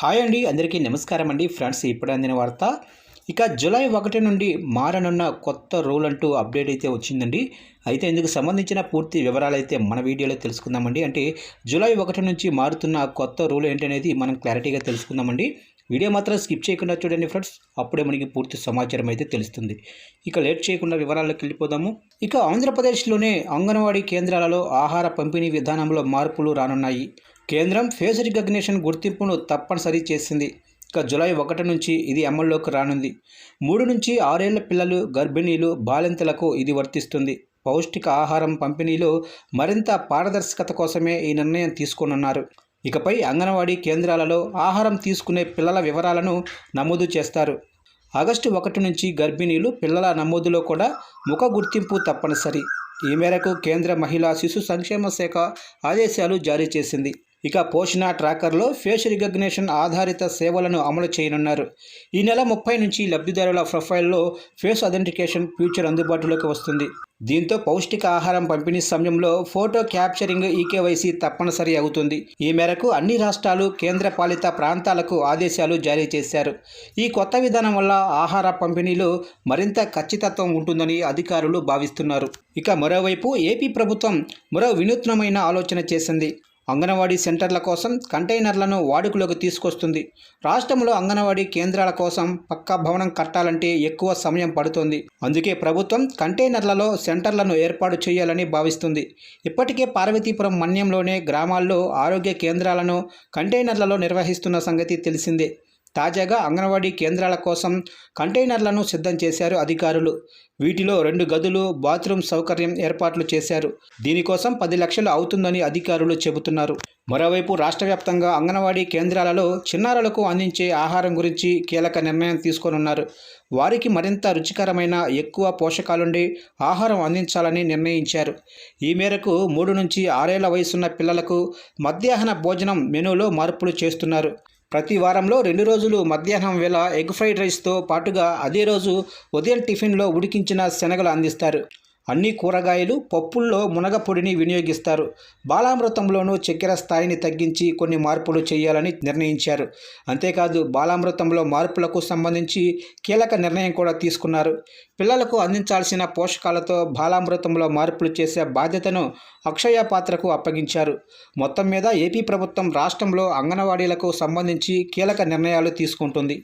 Hi అండి అందరికీ నమస్కారం అండి ఫ్రెండ్స్ ఇప్పుడు అందిన వార్త. ఇక జూలై ఒకటి నుండి మారనున్న కొత్త రూల్ అంటూ అప్డేట్ అయితే వచ్చిందండి. అయితే ఇందుకు సంబంధించిన పూర్తి వివరాలు అయితే మన వీడియోలో తెలుసుకుందామండి. అంటే జూలై ఒకటి నుంచి మారుతున్న కొత్త రూల్ ఏంటనేది మనం క్లారిటీగా తెలుసుకుందామండి. వీడియో మాత్రం స్కిప్ చేయకుండా చూడండి ఫ్రెండ్స్ అప్పుడే మనకి పూర్తి సమాచారం అయితే తెలుస్తుంది. ఇక లేట్ చేయకుండా వివరాల్లోకి వెళ్ళిపోదాము. ఇక ఆంధ్రప్రదేశ్లోనే అంగన్వాడీ కేంద్రాలలో ఆహార పంపిణీ విధానంలో మార్పులు రానున్నాయి. కేంద్రం ఫేస్ రికగ్నిషన్ గుర్తింపును తప్పనిసరి చేసింది. ఇక జులై ఒకటి నుంచి ఇది అమల్లోకి రానుంది. మూడు నుంచి ఆరేళ్ళ పిల్లలు గర్భిణీలు బాలింతలకు ఇది వర్తిస్తుంది. పౌష్టిక ఆహారం పంపిణీలో మరింత పారదర్శకత కోసమే ఈ నిర్ణయం తీసుకోనున్నారు. ఇకపై అంగన్వాడీ కేంద్రాలలో ఆహారం తీసుకునే పిల్లల వివరాలను నమోదు చేస్తారు. ఆగస్టు ఒకటి నుంచి గర్భిణీలు పిల్లల నమోదులో కూడా ముఖ గుర్తింపు తప్పనిసరి. ఈ మేరకు కేంద్ర మహిళా శిశు సంక్షేమ శాఖ ఆదేశాలు జారీ చేసింది. ఇక పోషణ ట్రాకర్లో ఫేస్ రికగ్నిషన్ ఆధారిత సేవలను అమలు చేయనున్నారు. ఈ నెల ముప్పై నుంచి లబ్ధిదారుల ప్రొఫైల్లో ఫేస్ ఐడెంటిఫికేషన్ ఫ్యూచర్ అందుబాటులోకి వస్తుంది. దీంతో పౌష్టిక ఆహారం పంపిణీ సమయంలో ఫోటో క్యాప్చరింగ్ ఈకేవైసీ తప్పనిసరి అవుతుంది. ఈ మేరకు అన్ని రాష్ట్రాలు కేంద్రపాలిత ప్రాంతాలకు ఆదేశాలు జారీ చేశారు. ఈ కొత్త విధానం వల్ల ఆహార పంపిణీలో మరింత ఖచ్చితత్వం ఉంటుందని అధికారులు భావిస్తున్నారు. ఇక మరోవైపు ఏపీ ప్రభుత్వం మరో వినూత్నమైన ఆలోచన చేసింది. అంగన్వాడీ సెంటర్ల కోసం కంటైనర్లను వాడుకలోకి తీసుకొస్తుంది. రాష్ట్రంలో అంగన్వాడీ కేంద్రాల కోసం పక్కా భవనం కట్టాలంటే ఎక్కువ సమయం పడుతుంది. అందుకే ప్రభుత్వం కంటైనర్లలో సెంటర్లను ఏర్పాటు చేయాలని భావిస్తుంది. ఇప్పటికే పార్వతీపురం మన్యంలోనే గ్రామాల్లో ఆరోగ్య కేంద్రాలను కంటైనర్లలో నిర్వహిస్తున్న సంగతి తెలిసిందే. తాజాగా అంగన్వాడీ కేంద్రాల కోసం కంటైనర్లను సిద్ధం చేశారు అధికారులు. వీటిలో రెండు గదులు బాత్రూమ్ సౌకర్యం ఏర్పాట్లు చేశారు. దీనికోసం పది లక్షలు అవుతుందని అధికారులు చెబుతున్నారు. మరోవైపు రాష్ట్ర వ్యాప్తంగా అంగన్వాడీ కేంద్రాలలో చిన్నారులకు అందించే ఆహారం గురించి కీలక నిర్ణయం తీసుకోనున్నారు. వారికి మరింత రుచికరమైన ఎక్కువ పోషకాలుండి ఆహారం అందించాలని నిర్ణయించారు. ఈ మేరకు మూడు నుంచి ఆరేళ్ళ వయసున్న పిల్లలకు మధ్యాహ్న భోజనం మెనూలో మార్పులు చేస్తున్నారు. ప్రతి వారంలో రెండు రోజులు మధ్యాహ్నం వేళ ఎగ్ ఫ్రైడ్ రైస్తో పాటుగా అదే రోజు ఉదయం టిఫిన్లో ఉడికించిన శనగలు అందిస్తారు. అన్ని కూరగాయలు పప్పుల్లో మునగపొడిని వినియోగిస్తారు. బాలామృతంలోనూ చక్కెర స్థాయిని తగ్గించి కొన్ని మార్పులు చేయాలని నిర్ణయించారు. అంతేకాదు బాలామృతంలో మార్పులకు సంబంధించి కీలక నిర్ణయం కూడా తీసుకున్నారు. పిల్లలకు అందించాల్సిన పోషకాలతో బాలామృతంలో మార్పులు చేసే బాధ్యతను అక్షయ పాత్రకు అప్పగించారు. మొత్తం మీద ఏపీ ప్రభుత్వం రాష్ట్రంలో అంగన్వాడీలకు సంబంధించి కీలక నిర్ణయాలు తీసుకుంటుంది.